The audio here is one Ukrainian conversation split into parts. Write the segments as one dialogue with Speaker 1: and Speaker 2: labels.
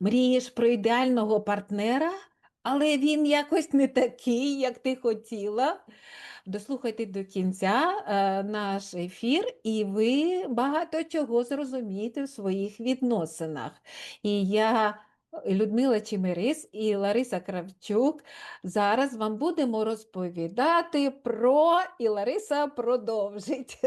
Speaker 1: Мрієш про ідеального партнера, але він якось не такий, як ти хотіла. Дослухайте до кінця е, наш ефір, і ви багато чого зрозумієте в своїх відносинах. І я, Людмила Чимирис і Лариса Кравчук, зараз вам будемо розповідати про, і Лариса продовжить.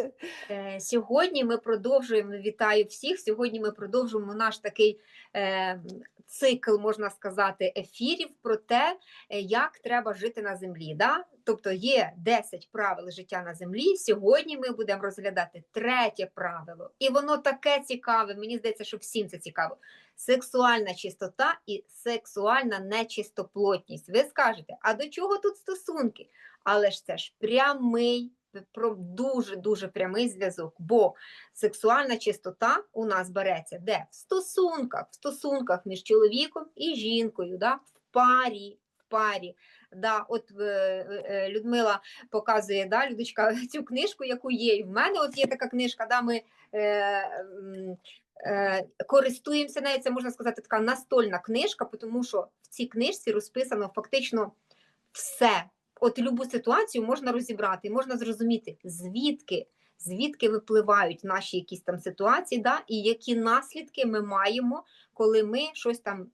Speaker 2: Е, Сьогодні ми продовжуємо, вітаю всіх. Сьогодні ми продовжуємо наш такий е, цикл, можна сказати, ефірів про те, е, як треба жити на землі. Да? Тобто є 10 правил життя на землі. Сьогодні ми будемо розглядати третє правило. І воно таке цікаве. Мені здається, що всім це цікаво. Сексуальна чистота і сексуальна нечистоплотність. Ви скажете, а до чого тут стосунки? Але ж це ж прямий про дуже дуже прямий зв'язок, бо сексуальна чистота у нас береться де в стосунках, в стосунках між чоловіком і жінкою, да? в парі. в парі. Да, от е, е, Людмила показує да, Людочка, цю книжку, яку є. І в мене от є така книжка, да, ми е, е, користуємося нею. Це можна сказати така настольна книжка, тому що в цій книжці розписано фактично все от любу ситуацію можна розібрати, можна зрозуміти, звідки, звідки випливають наші якісь там ситуації, да, і які наслідки ми маємо, коли ми щось там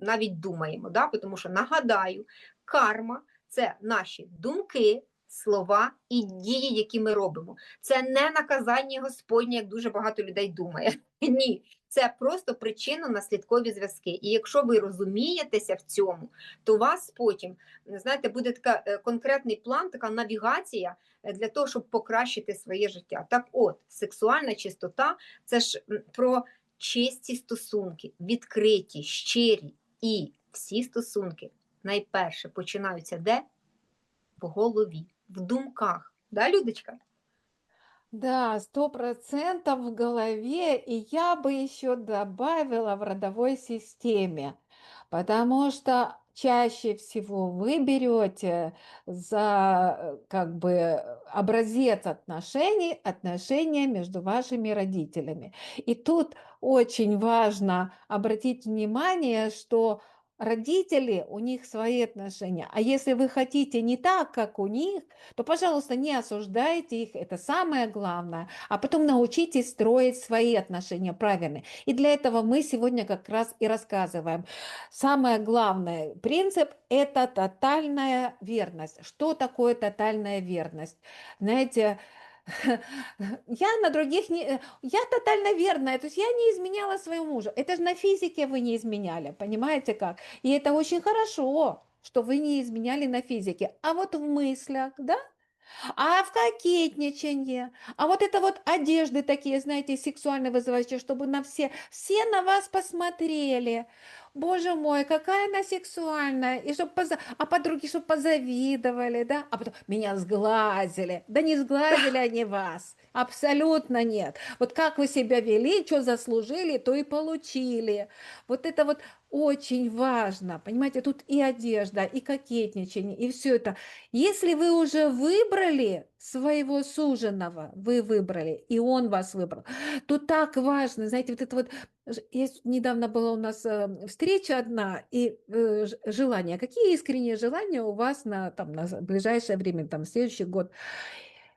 Speaker 2: навіть думаємо. Да? Тому що нагадаю, карма це наші думки. Слова і дії, які ми робимо, це не наказання Господнє, як дуже багато людей думає. Ні, це просто причинно-наслідкові зв'язки. І якщо ви розумієтеся в цьому, то у вас потім знаєте, буде така е, конкретний план, така навігація е, для того, щоб покращити своє життя. Так, от, сексуальна чистота це ж про чисті стосунки, відкриті, щирі. І всі стосунки найперше починаються де? В голові, в думках. Да, Людочка?
Speaker 1: Да, сто процентов в голове, и я бы еще добавила в родовой системе, потому что чаще всего вы берете за как бы образец отношений отношения между вашими родителями. И тут очень важно обратить внимание, что родители, у них свои отношения. А если вы хотите не так, как у них, то, пожалуйста, не осуждайте их, это самое главное, а потом научитесь строить свои отношения правильные. И для этого мы сегодня как раз и рассказываем. Самое главное принцип – это тотальная верность. Что такое тотальная верность? Знаете, я на других не... э, Я тотально верная, то есть я не изменяла своему мужу. Это же на физике вы не изменяли, понимаете как? И это очень хорошо, что вы не изменяли на физике. А вот в мыслях, да? А в кокетничании, а вот это вот одежды такие, знаете, сексуально вызывающие, чтобы на все, все на вас посмотрели. Боже мой, какая она сексуальная. И чтоб поза... А подруги, чтобы позавидовали, да? А потом меня сглазили. Да не сглазили они вас. Абсолютно нет. Вот как вы себя вели, что заслужили, то и получили. Вот это вот очень важно. Понимаете, тут и одежда, и кокетничание, и все это. Если вы уже выбрали своего суженого, вы выбрали, и он вас выбрал, то так важно, знаете, вот это вот, недавно была у нас э, встреча одна, и э, желания, какие искренние желания у вас на, там, на ближайшее время, там, следующий год?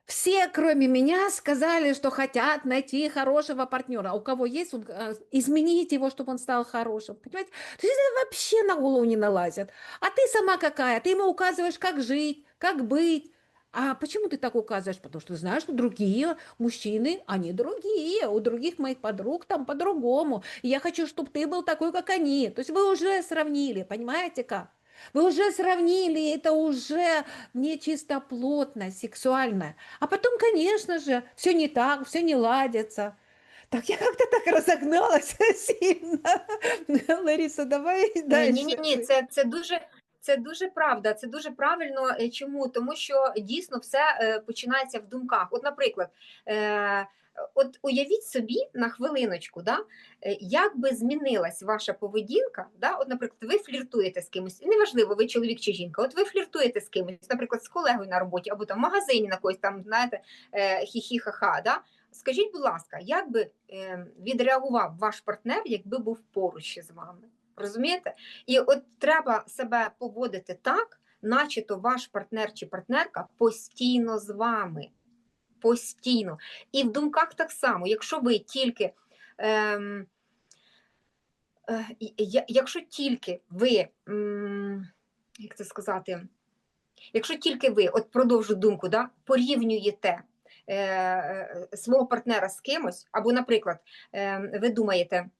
Speaker 1: Все, кроме меня, сказали, что хотят найти хорошего партнера. У кого есть, он, э, изменить его, чтобы он стал хорошим. Понимаете? То есть это вообще на голову не налазят. А ты сама какая? Ты ему указываешь, как жить, как быть. А почему ты так указываешь? Потому что ты знаешь, что другие мужчины, они другие. У других моих подруг там по-другому. И я хочу, чтобы ты был такой, как они. То есть вы уже сравнили, понимаете как? Вы уже сравнили, это уже не чистоплотно, сексуально. А потом, конечно же, все не так, все не ладится. Так я как-то так разогналась сильно. Лариса, давай дальше.
Speaker 2: Ні, ні, ні, це, це дуже. Це дуже правда, це дуже правильно. Е, Чому? Тому що дійсно все е, починається в думках. От, наприклад, е, от уявіть собі на хвилиночку, да, як би змінилась ваша поведінка, да, от, наприклад, ви фліртуєте з кимось, неважливо, ви чоловік чи жінка, от ви фліртуєте з кимось, наприклад, з колегою на роботі або там в магазині на когось там, знаєте, хі-хі-ха-ха, да? Скажіть, будь ласка, як би е, відреагував ваш партнер, якби був поруч з вами? Розумієте? І от треба себе поводити так, наче то ваш партнер чи партнерка постійно з вами. Постійно. І в думках так само, якщо ви тільки. Ем, е, якщо тільки ви, як це сказати, якщо тільки ви, от продовжу думку, да, порівнюєте е, е, свого партнера з кимось, або, наприклад, е, ви думаєте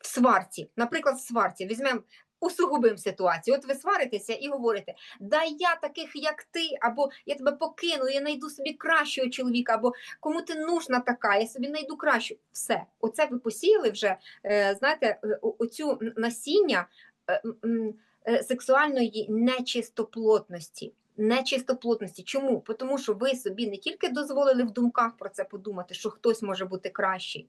Speaker 2: в сварці, наприклад, в сварці, візьмемо. Усугубимо ситуацію. От ви сваритеся і говорите: да я таких, як ти, або я тебе покину, я знайду собі кращого чоловіка, або кому ти нужна така, я собі знайду кращу. Все, оце ви посіяли вже, е, знаєте, е, оцю насіння е, сексуальної нечистоплотності. Нечистоплотності. Чому? Тому що ви собі не тільки дозволили в думках про це подумати, що хтось може бути кращий,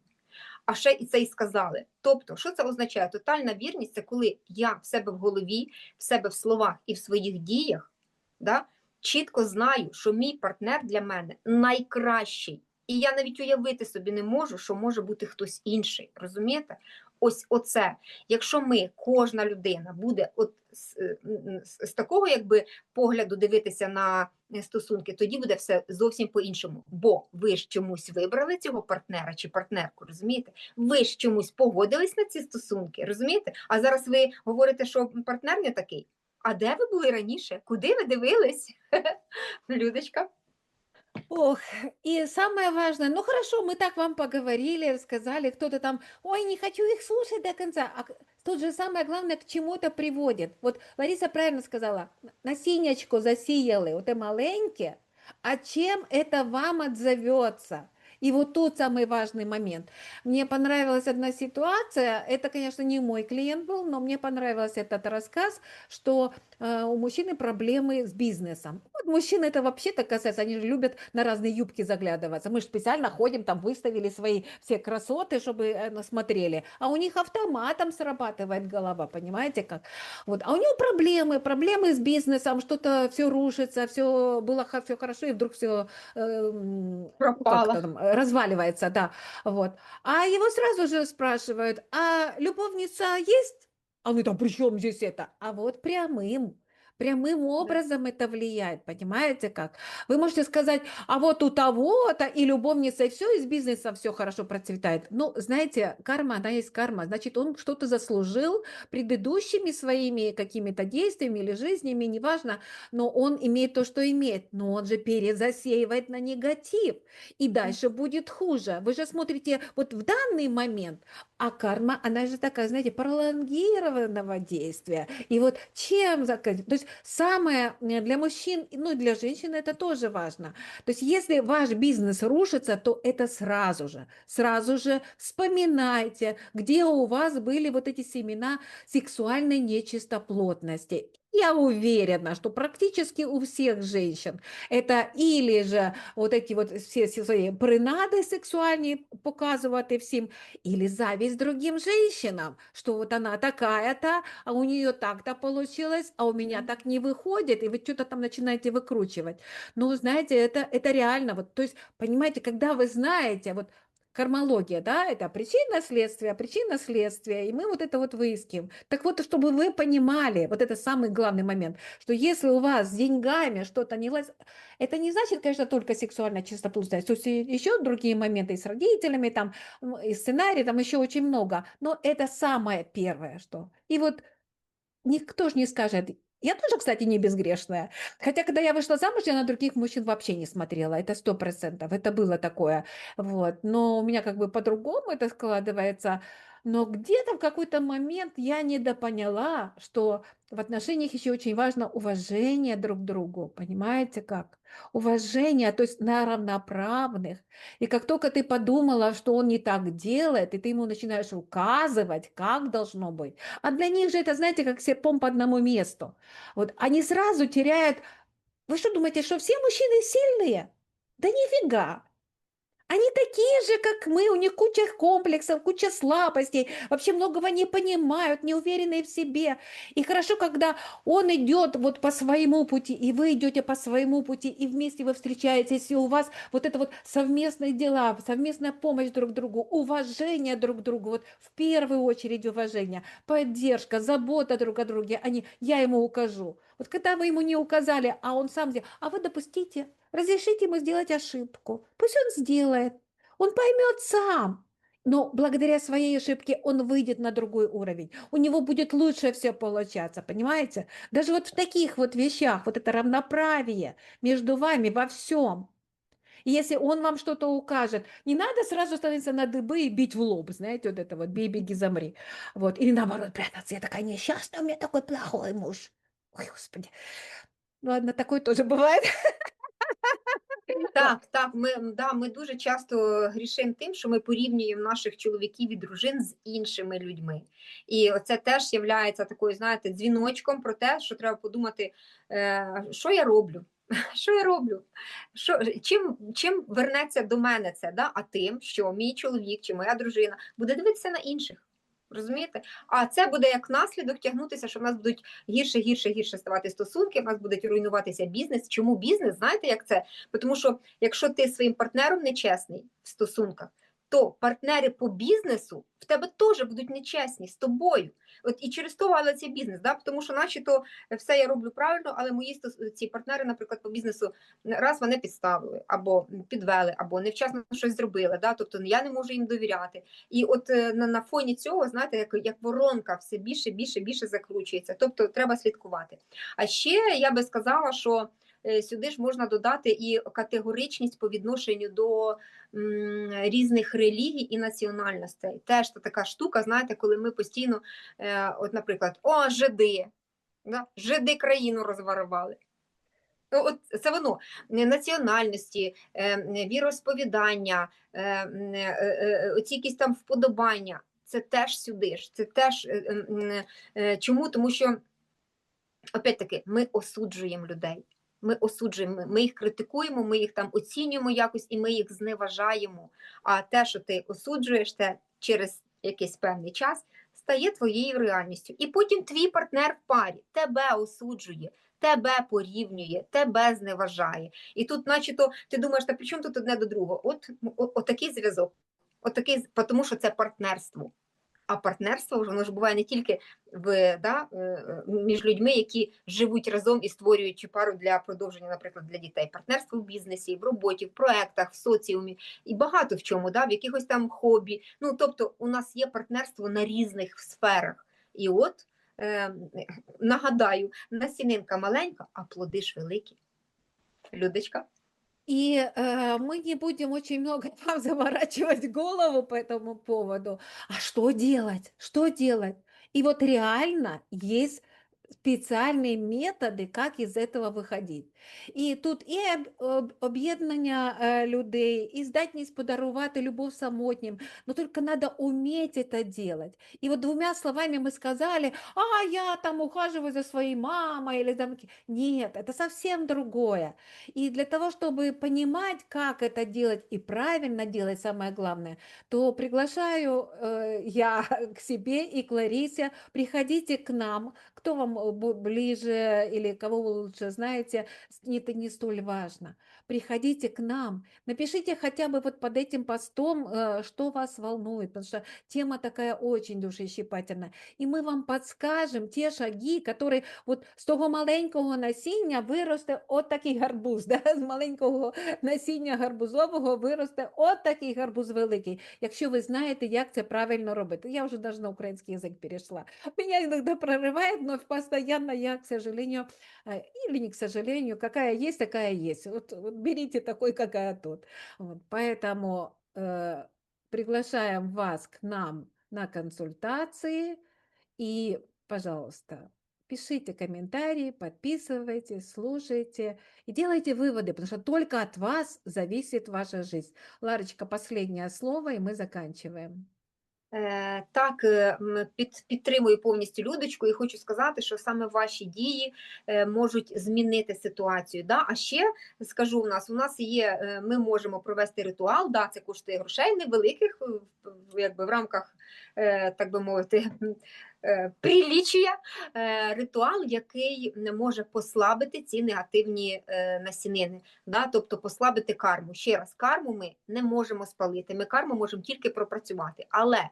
Speaker 2: а ще і це і сказали. Тобто, що це означає? Тотальна вірність це коли я в себе в голові, в себе в словах і в своїх діях да, чітко знаю, що мій партнер для мене найкращий. І я навіть уявити собі не можу, що може бути хтось інший. Розумієте? Ось оце. Якщо ми, кожна людина, буде от з, е, з, такого якби погляду дивитися на е, стосунки, тоді буде все зовсім по-іншому. Бо ви ж чомусь вибрали цього партнера чи партнерку, розумієте? Ви ж чомусь погодились на ці стосунки, розумієте? А зараз ви говорите, що партнер не такий. А де ви були раніше? Куди ви дивились? Людочка.
Speaker 1: Ох, и самое важное, ну хорошо, мы так вам поговорили, сказали, кто-то там, ой, не хочу их слушать до конца. А тут же самое главное, к чему это приводит. Вот Лариса правильно сказала, насіннячко засіяли, оте маленьке, а чем это вам отзовется? И вот тут самый важный момент. Мне понравилась одна ситуация, это, конечно, не мой клиент был, но мне понравился этот рассказ, что э, у мужчины проблемы с бизнесом. Вот мужчины это вообще-то касается, они же любят на разные юбки заглядываться. Мы же специально ходим, там выставили свои все красоты, чтобы э, смотрели. А у них автоматом срабатывает голова, понимаете как? Вот. А у него проблемы, проблемы с бизнесом, что-то все рушится, все было все хорошо, и вдруг все
Speaker 2: Пропало.
Speaker 1: разваливается, да. Вот. А его сразу же спрашивают, а любовница есть? А мы там, при чем здесь это? А вот прямым. Прямым образом это влияет, понимаете как? Вы можете сказать, а вот у того-то и любовница, и все, и с бизнесом все хорошо процветает. Ну, знаете, карма, она есть карма. Значит, он что-то заслужил предыдущими своими какими-то действиями или жизнями, неважно, но он имеет то, что имеет. Но он же перезасеивает на негатив, и дальше будет хуже. Вы же смотрите вот в данный момент, а карма, она же такая, знаете, пролонгированного действия. И вот чем заканчивать? То есть самое э, для мужчин, ну и для женщин это тоже важно. То есть если ваш бизнес рушится, то это сразу же, сразу же вспоминайте, где у вас были вот эти семена сексуальной нечистоплотности. Я уверена, что практически у всех женщин это или же вот эти вот все всі свої принади сексуальні показувати всім, или зависть другим женщинам, что вот она такая-то, а у нее так-то получилось, а у меня
Speaker 2: Мгм.
Speaker 1: так не выходит, и вы что-то там начинаете выкручивать. Ну, знаете, это, это реально, вот, то есть, понимаете, когда вы знаете, вот, Кармология, да, это причина следствия, причина следствия, и мы вот это вот выискиваем. Так вот, чтобы вы понимали, вот это самый главный момент, что если у вас с деньгами что-то не лаз- это не значит, конечно, только сексуальная чистоплотность, то есть еще другие моменты и с родителями, там, и сценарий, там еще очень много, но это самое первое, что. И вот никто же не скажет, я тоже, кстати, не безгрешная. Хотя, когда я вышла замуж, я на других мужчин вообще не смотрела. Это сто процентов. Это было такое. Вот. Но у меня как бы по-другому это складывается. Но где-то в какой-то момент я недопоняла, что в отношениях еще очень важно уважение друг к другу. Понимаете как? Уважение, то есть на равноправных. И как только ты подумала, что он не так делает, и ты ему начинаешь указывать, как должно быть, а для них же это, знаете, как серпом по одному месту. Вот они сразу теряют... Вы что думаете, что все мужчины сильные? Да нифига. Они такие же, как мы, у них куча комплексов, куча слабостей, вообще многого не понимают, не уверены в себе. И хорошо, когда он идет вот по своему пути, и вы идете по своему пути, и вместе вы встречаетесь, и у вас вот это вот совместные дела, совместная помощь друг другу, уважение друг к другу, вот в первую очередь уважение, поддержка, забота друг о друге, а не я ему укажу. Вот когда вы ему не указали, а он сам а вы допустите, разрешите ему сделать ошибку, пусть он сделает, он поймет сам. Но благодаря своей ошибке он выйдет на другой уровень. У него будет лучше все получаться, понимаете? Даже вот в таких вот вещах, вот это равноправие между вами во всем. И если он вам что-то укажет, не надо сразу становиться на дыбы и бить в лоб, знаете, вот это вот «бей, беги, замри». Вот. Или наоборот прятаться. Я такая несчастная, у меня такой плохой муж. Ой, господи. Ладно, такое тоже бывает.
Speaker 2: Так, так, ми, да, ми дуже часто грішимо тим, що ми порівнюємо наших чоловіків і дружин з іншими людьми. І це теж є такою, знаєте, дзвіночком про те, що треба подумати, е, що я роблю. Що я роблю? Що, Чим чим вернеться до мене це? Да? А тим, що мій чоловік чи моя дружина буде дивитися на інших. Розумієте? А це буде як наслідок тягнутися, що в нас будуть гірше, гірше, гірше ставати стосунки, в нас буде руйнуватися бізнес. Чому бізнес? Знаєте, як це? Тому що якщо ти своїм партнером нечесний в стосунках, то партнери по бізнесу тебе теж будуть нечесні з тобою. От І через то валиться бізнес, да? тому що наче-то все я роблю правильно, але мої ці партнери, наприклад, по бізнесу раз мене підставили, або підвели, або невчасно щось зробили. Да? Тобто я не можу їм довіряти. І от е, на на фоні цього, знаєте, як як воронка все більше, більше, більше закручується. Тобто треба слідкувати. А ще я би сказала, що. Е, сюди ж можна додати і категоричність по відношенню до різних релігій і національностей. Теж це така штука, знаєте, коли ми постійно, е, от, наприклад, о, жиди, да? жиди країну розворували. Ну, от Це воно національності, е, віросповідання, оці якісь там вподобання. Це теж сюди ж, це теж чому? Тому що, опять таки, ми осуджуємо людей ми осуджуємо, ми їх критикуємо, ми їх там оцінюємо якось і ми їх зневажаємо. А те, що ти осуджуєш, те через якийсь певний час стає твоєю реальністю. І потім твій партнер в парі тебе осуджує. Тебе порівнює, тебе зневажає. І тут, начебто, ти думаєш, та при чому тут одне до другого? От, от, от такий зв'язок, от такий, тому що це партнерство. А партнерство воно ж буває не тільки в да, е, е, між людьми, які живуть разом і створюють пару для продовження, наприклад, для дітей. Партнерство в бізнесі, в роботі, в проектах, в соціумі і багато в чому, да, в якихось там хобі. Ну тобто, у нас є партнерство на різних сферах. І от е, нагадаю, насінинка маленька, а плоди ж великі. Людочка.
Speaker 1: И э, мы не будем очень много вам заворачивать голову по этому поводу. А что делать? Что делать? И вот реально есть спеціальні методи, як із цього виходити. І тут і об'єднання э, людей, і здатність подарувати любов самотнім, но только надо уметь это делать. И вот двумя словами мы сказали, а я там ухаживаю за своей мамой или там... Нет, это совсем другое. И для того, чтобы понимать, как это делать и правильно делать, самое главное, то приглашаю э, я к себе и к Ларисе, приходите к нам, кто вам э, ближе или кого вы лучше знаете, это не столь важно. Приходите к нам, напишите хотя бы вот под этим постом, э, что вас волнует, потому что тема такая очень душещипательная. И мы вам подскажем те шаги, которые вот з того маленького насіння виросте от такий гарбуз, да? з маленького насіння гарбузового виросте от такий гарбуз великий, якщо ви знаєте, як це правильно робити. Я вже навіть на український язик перейшла. Меня иногда прорывает, но постоянно я, к сожалению, э, или не к сожалению, какая есть, такая есть. Вот, вот берите такой, какая тут. Вот, поэтому э, приглашаем вас к нам на консультации и, пожалуйста, пишите комментарии, подписывайтесь, слушайте и делайте выводы, потому что только от вас зависит ваша жизнь. Ларочка, последнее слово, и мы заканчиваем.
Speaker 2: Е, Так, е, під, підтримую повністю Людочку і хочу сказати, що саме ваші дії е, можуть змінити ситуацію. Да? А ще скажу, у нас у нас є, ми можемо провести ритуал, да, це коштує грошей невеликих, якби в рамках, так би мовити, е, прилічує е, ритуал, який може послабити ці негативні е, насінини, да? тобто послабити карму. Ще раз, карму ми не можемо спалити, ми карму можемо тільки пропрацювати, але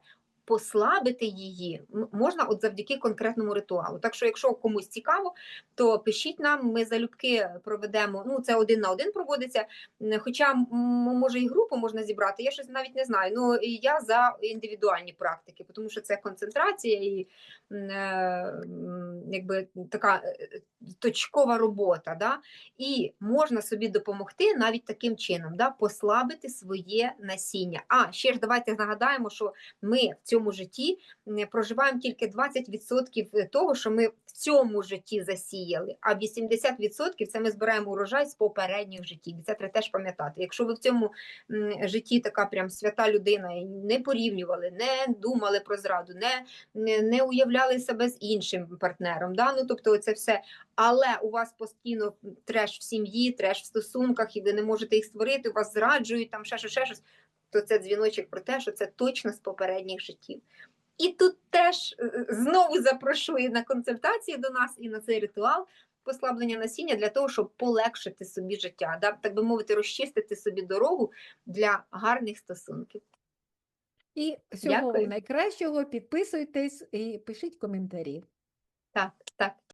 Speaker 2: послабити її можна от завдяки конкретному ритуалу. Так що, якщо комусь цікаво, то пишіть нам, ми залюбки проведемо. Ну, це один на один проводиться. Хоча може і групу можна зібрати, я щось навіть не знаю. Ну я за індивідуальні практики, тому що це концентрація і е, якби така е, точкова робота. Да? І можна собі допомогти навіть таким чином, да? послабити своє насіння. А ще ж давайте нагадаємо, що ми в цьому житті проживаємо тільки 20% того, що ми в цьому житті засіяли, а 80% це ми збираємо урожай з попередніх життів. Це треба теж пам'ятати. Якщо ви в цьому житті така прям свята людина і не порівнювали, не думали про зраду, не, не, не уявляли себе з іншим партнером, да? ну, тобто це все. Але у вас постійно треш в сім'ї, треш в стосунках, і ви не можете їх створити, вас зраджують, там ще щось, ще щось, то це дзвіночок про те, що це точно з попередніх життів. І тут теж е, знову запрошую на консультації до нас і на цей ритуал послаблення насіння для того, щоб полегшити собі життя, да? так би мовити, розчистити собі дорогу для гарних стосунків.
Speaker 1: І всього
Speaker 2: Дякую.
Speaker 1: найкращого, підписуйтесь і пишіть коментарі.
Speaker 2: Так, так.